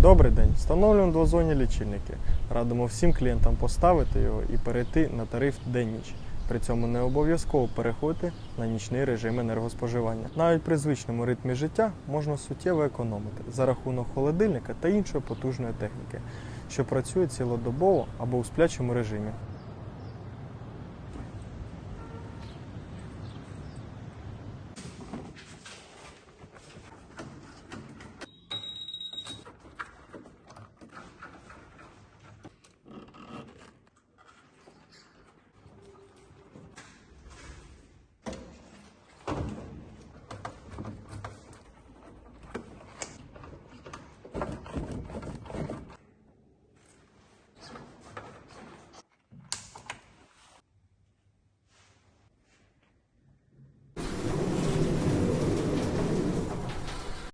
Добрий день. Встановлюємо двозонні лічильники. Радимо всім клієнтам поставити його і перейти на тариф день-ніч. При цьому не обов'язково переходити на нічний режим енергоспоживання. Навіть при звичному ритмі життя можна суттєво економити за рахунок холодильника та іншої потужної техніки, що працює цілодобово або у сплячому режимі.